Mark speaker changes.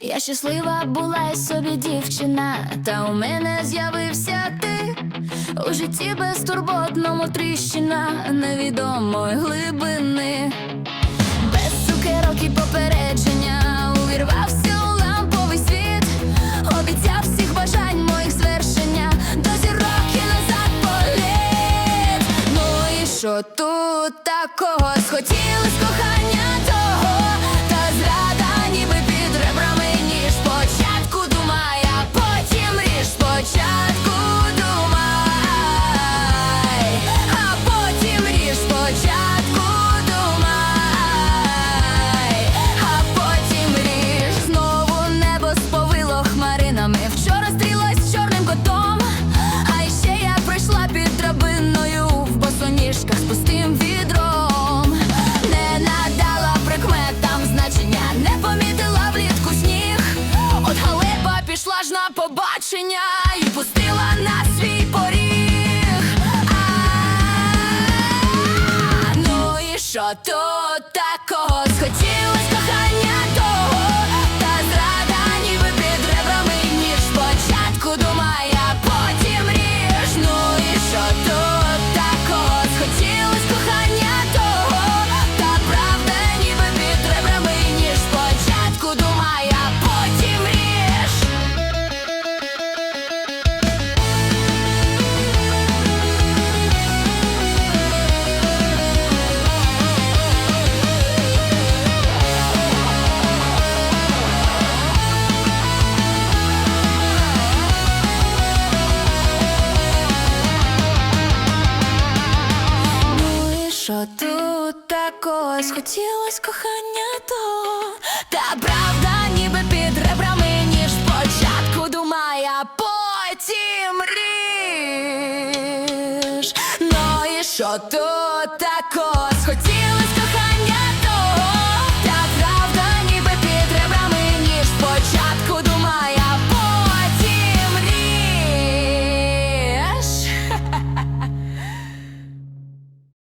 Speaker 1: Я щаслива була й собі дівчина, та у мене з'явився ти. У житті безтурботному тріщина невідомої глибини, без цукерок і попередження увірвався у ламповий світ, обіцяв всіх бажань моїх звершення. До зірок і назад політ. Ну і що тут такого? Схотіли з кохання на і пустила на свій поріг. Ну і що тут такого що тут такого схотілось кохання то. Та правда ніби під ребрами, ніж спочатку думає, а потім ріж. Ну і що тут такого